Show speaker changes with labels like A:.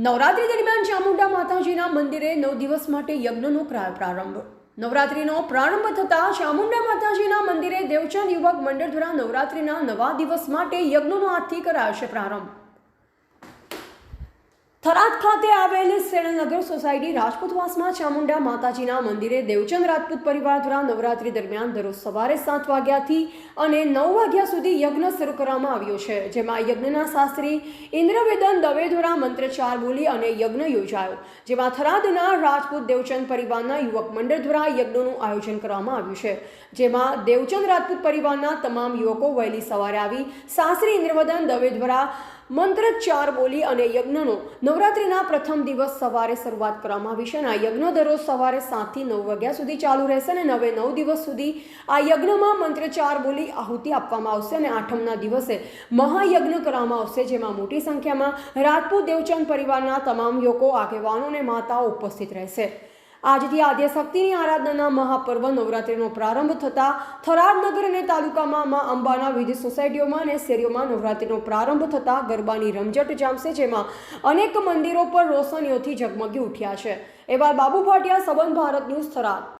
A: નવરાત્રી દરમિયાન ચામુંડા માતાજીના મંદિરે નવ દિવસ માટે યજ્ઞનો પ્રા- પ્રારંભ. નવરાત્રીનો પ્રારંભ થતાં ચામુંડા માતાજીના મંદિરે દેવચંદ યુવક મંડળ દ્વારા નવરાત્રીના નવા દિવસ માટે યજ્ઞનો આજથી કરાશે પ્રારંભ. થરાદ ખાતે આવેલ સેણનગર સોસાયટી રાજપૂતવાસમાં ચામુંડા માતાજીના મંદિરે દેવચંદ રાજપૂત પરિવાર દ્વારા નવરાત્રી દરમિયાન દરરોજ સવારે સાત વાગ્યાથી અને નવ વાગ્યા સુધી યજ્ઞ શરૂ કરવામાં આવ્યો છે. જેમાં યજ્ઞના શાસ્ત્રી ઇન્દ્રવેદન દવે દ્વારા મંત્રચાર બોલી અને યજ્ઞ યોજાયો. જેમાં થરાદના રાજપૂત દેવચંદ પરિવારના યુવક મંડળ દ્વારા યજ્ઞનું આયોજન કરવામાં આવ્યું છે. જેમાં દેવચંદ રાજપૂત પરિવારના તમામ યુવકો વહેલી સવારે આવી શાસ્ત્રી ઇન્દ્રવદન દવે દ્વારા મંત્રચાર બોલી અને યજ્ઞનો. નવરાત્રિના પ્રથમ દિવસ સવારે શરૂઆત કરવામાં આવી છે અને આ યજ્ઞ દરરોજ સવારે સાતથી નવ વાગ્યા સુધી ચાલુ રહેશે અને નવે નવ દિવસ સુધી આ યજ્ઞમાં મંત્ર ચાર બોલી આહુતિ આપવામાં આવશે અને આઠમના દિવસે મહાયજ્ઞ કરવામાં આવશે, જેમાં મોટી સંખ્યામાં રાજપૂત દેવચંદ પરિવારના તમામ લોકો આગેવાનો અને માતાઓ ઉપસ્થિત રહેશે. આજથી આદ્યશક્તિની આરાધનાના મહાપર્વ નવરાત્રિનો પ્રારંભ થતાં થરાદ નગર અને તાલુકામાં મા અંબાના વિવિધ સોસાયટીઓમાં અને શેરીઓમાં નવરાત્રિનો પ્રારંભ થતાં ગરબાની રમઝટ જામશે, જેમાં અનેક મંદિરો પર રોશનીઓથી ઝગમગી ઉઠ્યા છે. એવા બાબુ ભાટિયા સંબંધ ભારત ન્યૂઝ થરાદ.